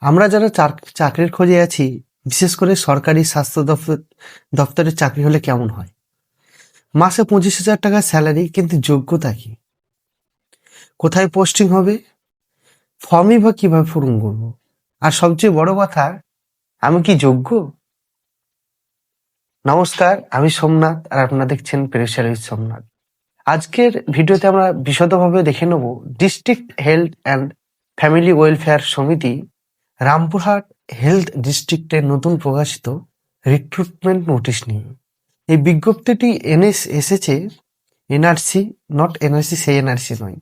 আমরা যারা চাক- চাকরির খোঁজে আছি, বিশেষ করে সরকারি স্বাস্থ্য দপ্তর দপ্তরের চাকরি হলে কেমন হয়? মাসে পঁচিশ হাজার টাকা স্যালারি, কিন্তু যোগ্যতা কি? কোথায় পোস্টিং হবে? ফর্মই বা কীভাবে পূরণ করব? আর সবচেয়ে বড় কথা, আমি কি যোগ্য? নমস্কার, আমি সোমনাথ আর আপনারা দেখছেন পেরেশাল সোমনাথ। আজকের ভিডিওতে আমরা বিশদভাবে দেখে নেব district health and family welfare সমিতি রামপুরহাট হেলথ ডিস্ট্রিক্টের নতুন প্রকাশিত রিক্রুটমেন্ট নোটিশ নিয়ে। এই বিজ্ঞপ্তিটি এনএস এসেছে, এনআরসি নট এনআরসি, সেই এনআরসি নয়।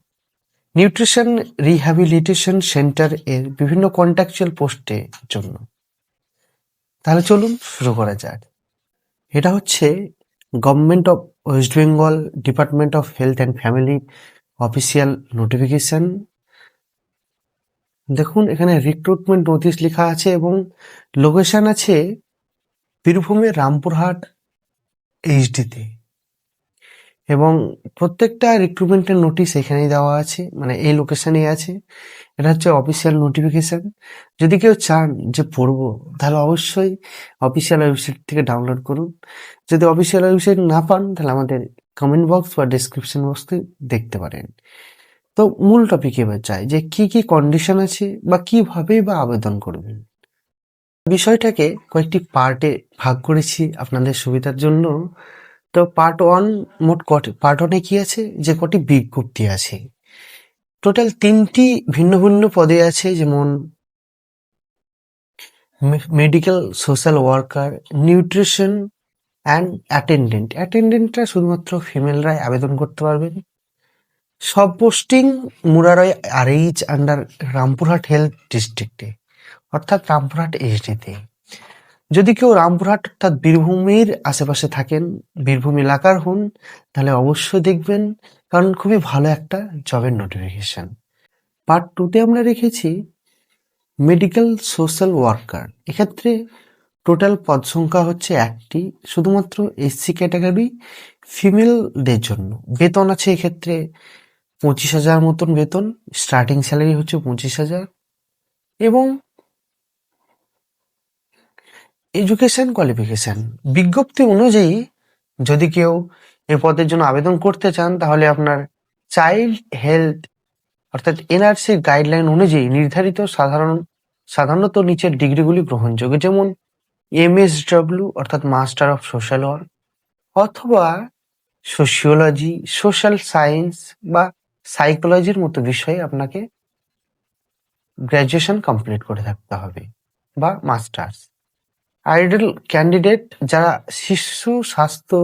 নিউট্রিশন রিহ্যাবিলিটেশন সেন্টার এর বিভিন্ন কন্ট্রাকচুয়াল পোস্টে জন্য। তাহলে চলুন শুরু করা যাক। এটা হচ্ছে government of West Bengal department of health and family official notification দেখুন, এখানে রিক্রুটমেন্ট নোটিশ লেখা আছে এবং লোকেশন আছে বীরভূমের রামপুরহাট এইচডিতে এবং প্রত্যেকটা রিক্রুটমেন্টের নোটিশ এখানেই দেওয়া আছে মানে এই লোকেশনেই আছে। এটা হচ্ছে অফিসিয়াল নোটিফিকেশান যদি কেউ চান যে পড়ব, তাহলে অবশ্যই অফিসিয়াল ওয়েবসাইট থেকে ডাউনলোড করুন। যদি অফিসিয়াল ওয়েবসাইট না পান, তাহলে আমাদের কমেন্ট বক্স বা ডিসক্রিপশন বক্সে দেখতে পারেন। তো মূল টপিকে এবার যাই, যে কি কি কন্ডিশন আছে বা কীভাবে বা আবেদন করবেন? বিষয়টাকে কয়েকটি পার্টে ভাগ করেছি আপনাদের সুবিধার জন্য। তো পার্ট ওয়ান মোট কটি পার্ট ওয়ানে কি আছে? যে কটি বিজ্ঞপ্তি আছে। টোটাল তিনটি ভিন্ন ভিন্ন পদে আছে, যেমন medical social worker nutrition and attendant অ্যাটেন্ডেন্টরা শুধুমাত্র ফিমেলরাই আবেদন করতে পারবেন। সব posting Murarai R H under Rampurhat health ডিস্ট্রিক্টে অর্থাৎ রামপুরহাট এইচডিতে যদি কেউ রামপুরহাট অর্থাৎ বীরভূমের আশেপাশে থাকেন, বীরভূম এলাকার হন, তাহলে অবশ্যই দেখবেন, কারণ খুবই ভালো একটা জবের নোটিফিকেশন পার্ট টুতে আমরা রেখেছি মেডিকেল সোশ্যাল ওয়ার্কার এক্ষেত্রে টোটাল পদ সংখ্যা হচ্ছে একটি, শুধুমাত্র এসসি ক্যাটাগরি ফিমেলদের জন্য। বেতন আছে এক্ষেত্রে পঁচিশ হাজার মতন বেতন স্টার্টিং স্যালারি হচ্ছে পঁচিশ হাজার। এবং এডুকেশন কোয়ালিফিকেশন বিজ্ঞপ্তি অনুযায়ী যদি কেউ এই পদের জন্য আবেদন করতে চান, তাহলে আপনার চাইল্ড হেলথ অর্থাৎ এনআরসির গাইডলাইন অনুযায়ী নির্ধারিত সাধারণ, সাধারণত নিচের ডিগ্রিগুলি গ্রহণযোগ্য, যেমন এমএসডব্লিউ অর্থাৎ মাস্টার অফ সোশ্যাল ওয়ার্ক অথবা সোশিওলজি সোশ্যাল সায়েন্স বা সাইকোলজির মতো বিষয়ে আপনাকে গ্র্যাজুয়েশন কমপ্লিট করে থাকতে হবে বা মাস্টার্স। আইডল ক্যান্ডিডেট যারা শিশু স্বাস্থ্য,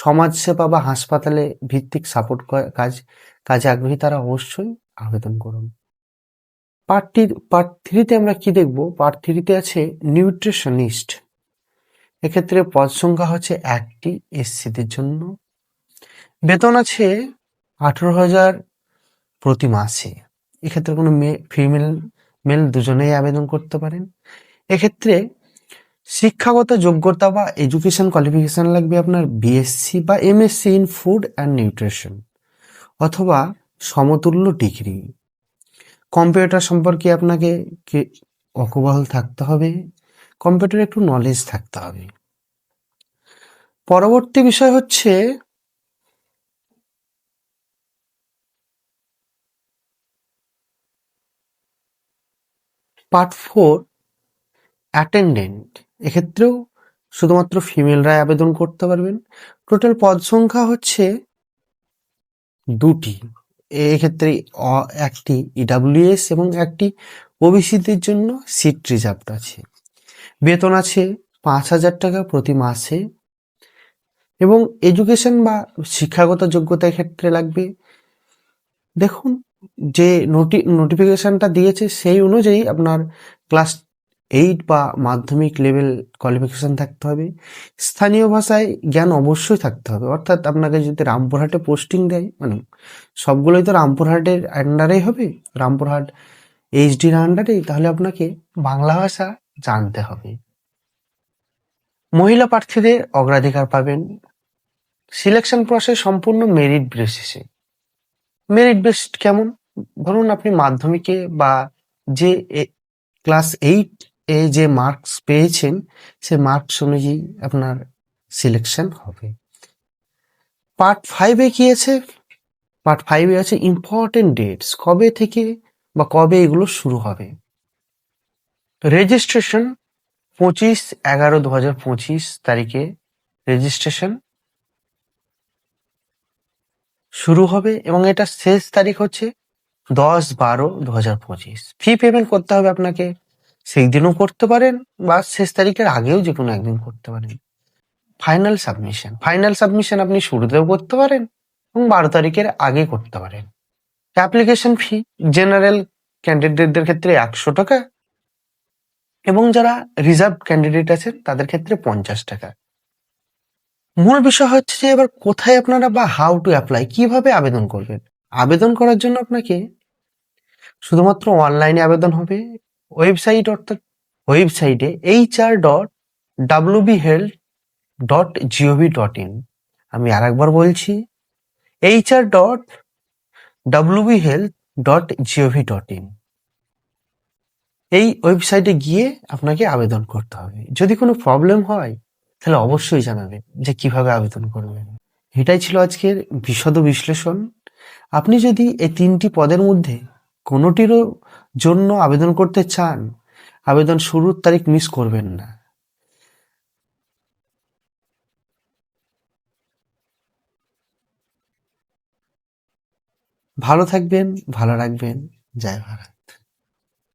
সমাজসেবা বা হাসপাতালে ভিত্তিক সাপোর্ট কাজ কাজে আগ্রহী, তারা অবশ্যই আবেদন করুন। পার্ট পার্ট থ্রিতে আমরা কি দেখব? পার্ট থ্রিতে আছে নিউট্রিশনিস্ট। এক্ষেত্রে পদ সংখ্যা হচ্ছে একটি এসসিদের জন্য। বেতন আছে আঠেরো হাজার প্রতি মাসে। এক্ষেত্রে কোনো ফিমেল মেল দুজনেই আবেদন করতে পারেন। এক্ষেত্রে শিক্ষাগত যোগ্যতা বা এডুকেশন কোয়ালিফিকেশন লাগবে আপনার বিএসসি বা MSc in food and nutrition অথবা সমতুল্য ডিগ্রি। কম্পিউটার সম্পর্কে আপনাকে অকবহল থাকতে হবে। কম্পিউটারে একটু নলেজ থাকতে হবে। পরবর্তী বিষয় হচ্ছে পার্ট ফোর অ্যাটেন্ডেন্ট এক্ষেত্রেও শুধুমাত্র ফিমেলরাই আবেদন করতে পারবেন। টোটাল পদ সংখ্যা হচ্ছে দুটি। এক্ষেত্রে একটি ইডাব্লিউএস এবং একটি ওবিসিদের জন্য সিট রিজার্ভ আছে। বেতন আছে পাঁচ হাজার টাকা প্রতি মাসে। এবং এডুকেশন বা শিক্ষাগত যোগ্যতার ক্ষেত্রে লাগবে। দেখুন যে নোটি নোটিফিকেশনটা দিয়েছে সেই অনুযায়ী আপনার ক্লাস এইট বা মাধ্যমিক লেভেল কোয়ালিফিকেশন থাকতে হবে। স্থানীয় ভাষায় জ্ঞান অবশ্যই থাকতে হবে। অর্থাৎ আপনাকে যদি রামপুরহাটে পোস্টিং দেয় মানে সবগুলোই তো রামপুরহাটের আন্ডারেই হবে, রামপুরহাট এইচডির আন্ডারেই তাহলে আপনাকে বাংলা ভাষা জানতে হবে। মহিলা প্রার্থীদের অগ্রাধিকার পাবেন। সিলেকশন প্রসেস সম্পূর্ণ মেরিট বেসিসে মেরিট বেসড কেমন? ধরুন আপনি মাধ্যমিকে বা যে ক্লাস এইট এ যে মার্কস পেয়েছেন, সে মার্কস অনুযায়ী আপনার সিলেকশন হবে। পার্ট ফাইভে কি আছে? পার্ট ফাইভে আছে ইম্পর্টেন্ট ডেটস কবে থেকে বা কবে এগুলো শুরু হবে? রেজিস্ট্রেশন পঁচিশ এগারো দু হাজার পঁচিশ তারিখে রেজিস্ট্রেশন শুরু হবে এবং এটা শেষ তারিখ হচ্ছে দশ বারো দু হাজার পঁচিশ। ফি পেমেন্ট করতে হবে আপনাকে। সেই দিনও করতে পারেন বা শেষ তারিখের আগেও যে কোনো একদিন করতে পারেন। ফাইনাল সাবমিশন ফাইনাল সাবমিশন আপনি শুরুতেও করতে পারেন এবং বারো তারিখের আগে করতে পারেন। অ্যাপ্লিকেশন ফি জেনারেল ক্যান্ডিডেটদের ক্ষেত্রে একশো টাকা এবং যারা রিজার্ভ ক্যান্ডিডেট আছেন তাদের ক্ষেত্রে পঞ্চাশ টাকা। মূল বিষয় হচ্ছে যে এবার কোথায় আপনারা বা হাউ টু অ্যাপ্লাই কীভাবে আবেদন করবেন? আবেদন করার জন্য আপনাকে শুধুমাত্র অনলাইনে আবেদন হবে। ওয়েবসাইট অর্থাৎ ওয়েবসাইটে H R dot W B health dot G O V dot in আমি আর একবার বলছি H R dot W B health dot G O V dot in এই ওয়েবসাইটে গিয়ে আপনাকে আবেদন করতে হবে। যদি কোনো প্রবলেম হয় তাহলে অবশ্যই জানাবেন যে কীভাবে আবেদন করবেন। এটাই ছিল আজকের বিশদ বিশ্লেষণ। আপনি যদি এই তিনটি পদের মধ্যে কোনোটিরও জন্য আবেদন করতে চান, আবেদন শুরুর তারিখ মিস করবেন না। ভালো থাকবেন, ভালো রাখবেন। জয় ভারত।